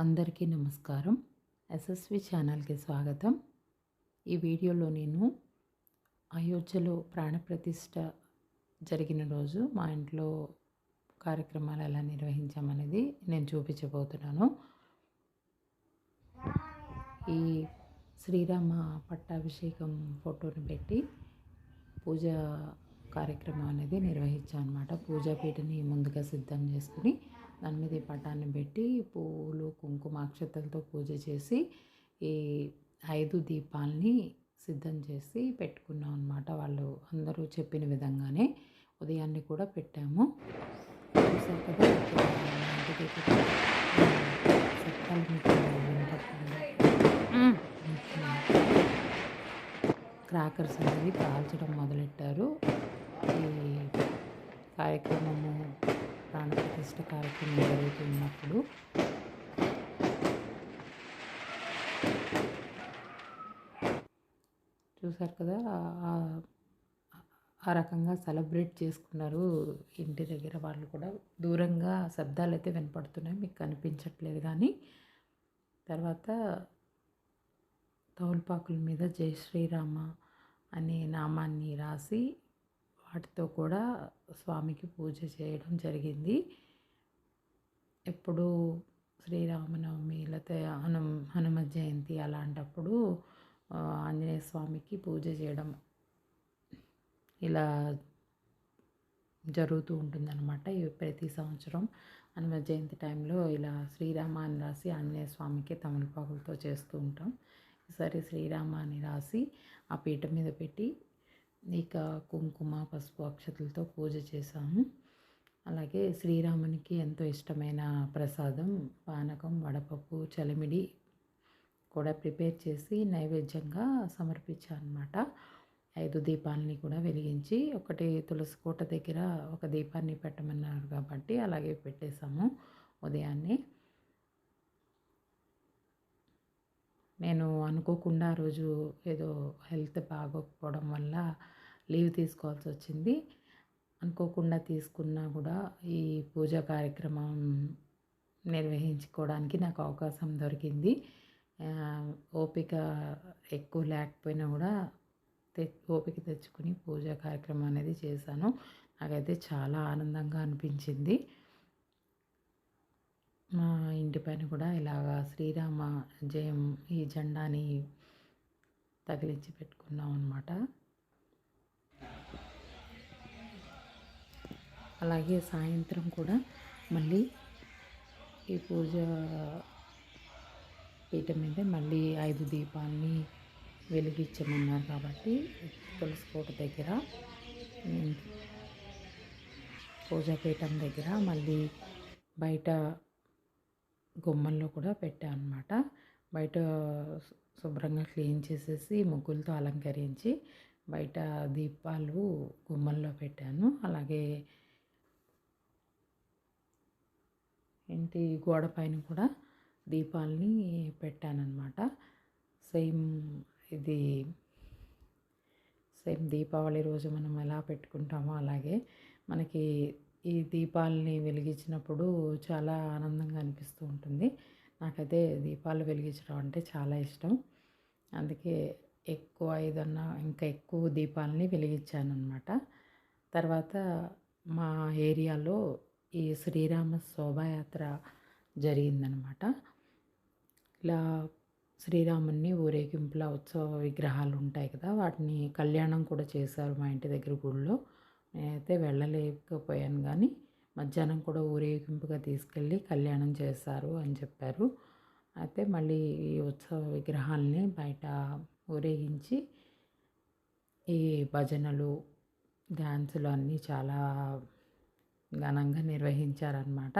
అందరికీ నమస్కారం. ఎస్ఎస్వి ఛానల్కి స్వాగతం. ఈ వీడియోలో నేను అయోధ్యలో ప్రాణప్రతిష్ఠ జరిగిన రోజు మా ఇంట్లో కార్యక్రమాలు ఎలా నిర్వహించామనేది నేను చూపించబోతున్నాను. ఈ శ్రీరామ పట్టాభిషేకం ఫోటోని పెట్టి పూజ కార్యక్రమం అనేది నిర్వహించాం అనమాట పూజా ముందుగా సిద్ధం చేసుకుని దాని మీద ఈ పటాన్ని పెట్టి పువ్వులు కుంకుమ అక్షతలతో పూజ చేసి ఈ ఐదు దీపాలని సిద్ధం చేసి పెట్టుకున్నాం అనమాట వాళ్ళు. అందరూ చెప్పిన విధంగానే ఉదయాన్నే కూడా పెట్టాము. చూసారు కదా క్రాకర్స్ అనేవి కాల్చడం మొదలెట్టారు. ఈ కార్యక్రమము ప్రాణప్రతిష్ఠ కార్యక్రమం జరుగుతున్నప్పుడు చూసారు కదా ఆ- రకంగా సెలబ్రేట్ చేసుకున్నారు ఇంటి దగ్గర వాళ్ళు కూడా. దూరంగా శబ్దాలు అయితే వినపడుతున్నాయి మీకు కనిపించట్లేదు కానీ. తర్వాత తౌల్పాకుల మీద జై శ్రీరామ అనే నామాన్ని రాసి వాటితో కూడా స్వామికి పూజ చేయడం జరిగింది. ఎప్పుడు శ్రీరామనవమి లేకపోతే హను హనుమ జయంతి అలాంటప్పుడు ఆంజనేయ స్వామికి పూజ చేయడం ఇలా జరుగుతూ ఉంటుందన్నమాట. ప్రతి సంవత్సరం హనుమ జయంతి టైంలో ఇలా శ్రీరామ అని రాసి ఆంజనేయ స్వామికి తమలపాకులతో చేస్తూ ఉంటాం. ఈసారి శ్రీరామ అని రాసి ఆ పీట మీద పెట్టి ఇక కుంకుమ పసుపు అక్షతలతో పూజ చేశాము. అలాగే శ్రీరామునికి ఎంతో ఇష్టమైన ప్రసాదం పానకం వడపప్పు చలిమిడి కూడా ప్రిపేర్ చేసి నైవేద్యంగా సమర్పించాను అనమాట ఐదు దీపాలని కూడా వెలిగించి ఒకటి తులసి కోట దగ్గర ఒక దీపాన్ని పెట్టమన్నారు కాబట్టి అలాగే పెట్టేశాము ఉదయాన్నే. నేను అనుకోకుండా ఆ రోజు ఏదో హెల్త్ బాగోకపోవడం వల్ల లీవ్ తీసుకోవాల్సి వచ్చింది. అనుకోకుండా తీసుకున్నా కూడా ఈ పూజా కార్యక్రమం నిర్వహించుకోవడానికి నాకు అవకాశం దొరికింది. ఓపిక ఎక్కువ లేకపోయినా కూడా తె ఓపిక తెచ్చుకుని పూజా కార్యక్రమం అనేది చేశాను. నాకైతే చాలా ఆనందంగా అనిపించింది. మా ఇంటి పైన కూడా ఇలాగా శ్రీరామ జయం ఈ జెండాని తగిలించి పెట్టుకున్నాం అనమాట అలాగే సాయంత్రం కూడా మళ్ళీ ఈ పూజ పీఠం మీద మళ్ళీ ఐదు దీపాలని వెలిగించమన్నారు కాబట్టి తులసి కోట దగ్గర ఉమ్, పూజాపీఠం దగ్గర మళ్ళీ బయట గుమ్మంలో కూడా పెట్టాను అనమాట బయట శుభ్రంగా క్లీన్ చేసేసి ముగ్గులతో అలంకరించి బయట దీపాలు గుమ్మంలో పెట్టాను. అలాగే ఇంటి గోడ పైన కూడా దీపాలని పెట్టానమాట సేమ్ ఇది సేమ్ దీపావళి రోజు మనం ఎలా పెట్టుకుంటామో అలాగే మనకి ఈ దీపాలని వెలిగించినప్పుడు చాలా ఆనందంగా అనిపిస్తూ ఉంటుంది. నాకైతే దీపాలు వెలిగించడం అంటే చాలా ఇష్టం. అందుకే ఎక్కువ ఏదన్నా ఇంకా ఎక్కువ దీపాలని వెలిగించాను అనమాట తర్వాత మా ఏరియాలో ఈ శ్రీరామ శోభాయాత్ర జరిగిందనమాట ఇలా శ్రీరాముని ఊరేగింపుల ఉత్సవ విగ్రహాలు ఉంటాయి కదా వాటిని కళ్యాణం కూడా చేశారు మా ఇంటి దగ్గర గుడిలో నేనైతే వెళ్ళలేకపోయాను కానీ మధ్యాహ్నం కూడా ఊరేగింపుగా తీసుకెళ్ళి కళ్యాణం చేశారు అని చెప్పారు. అయితే మళ్ళీ ఈ ఉత్సవ విగ్రహాలని బయట ఊరేగించి ఈ భజనలు డ్యాన్సులు అన్నీ చాలా ఘనంగా నిర్వహించారనమాట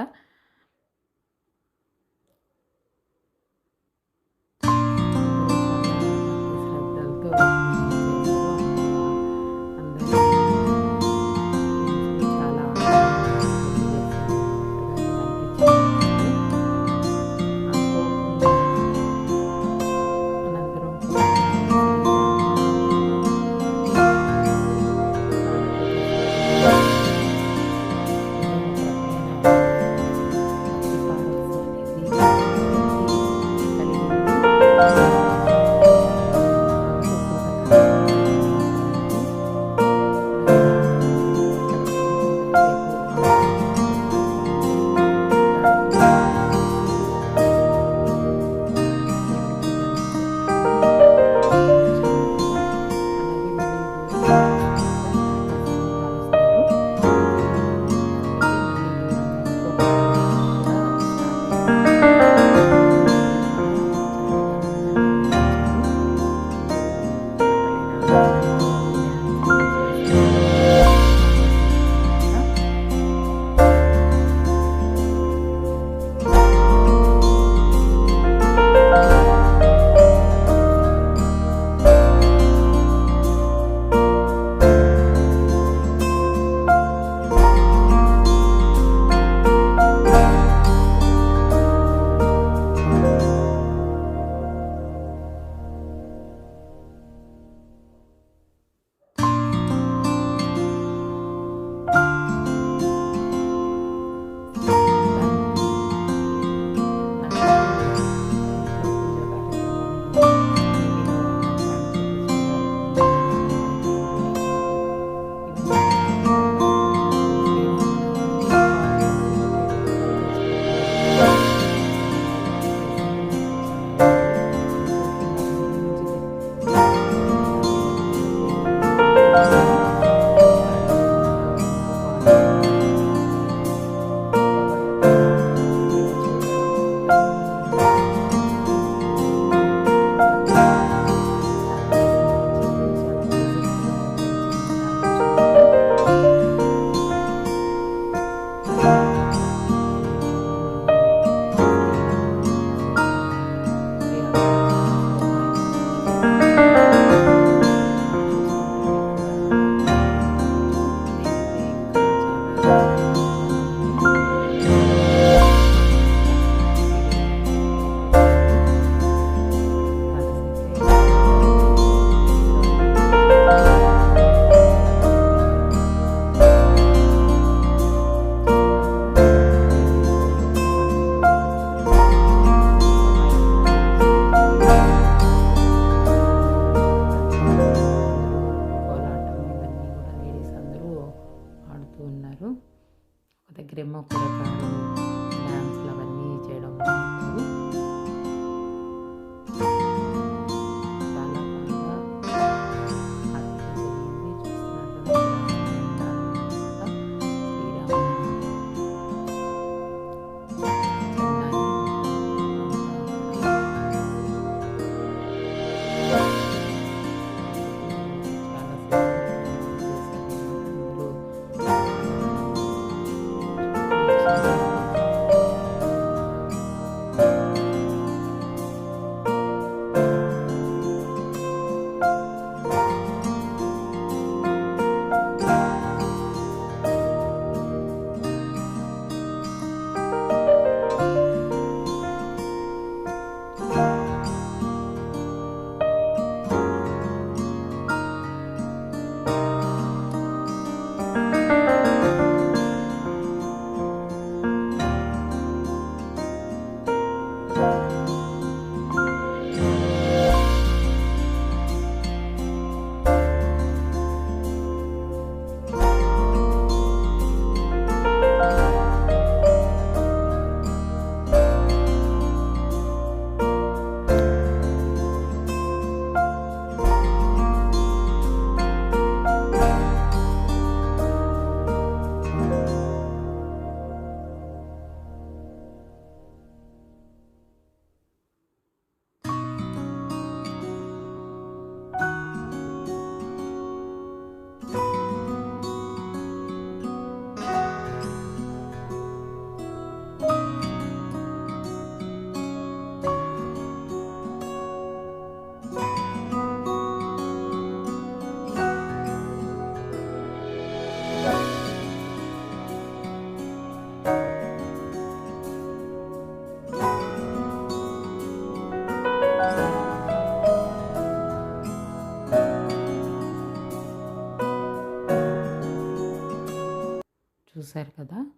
చూశారు కదా?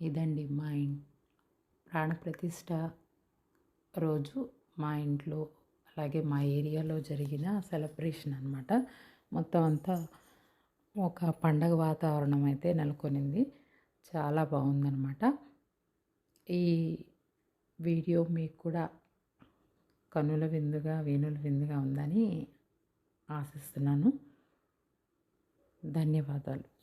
ఇదండి మా ఇంట్ ప్రాణప్రతిష్ఠ రోజు మా ఇంట్లో అలాగే మా ఏరియాలో జరిగిన సెలబ్రేషన్ అనమాట మొత్తం అంతా ఒక పండగ వాతావరణం అయితే నెలకొనింది. చాలా బాగుందన్నమాట. ఈ వీడియో మీకు కూడా కనుల విందుగా వేణుల విందుగా ఉందని ఆశిస్తున్నాను. ధన్యవాదాలు.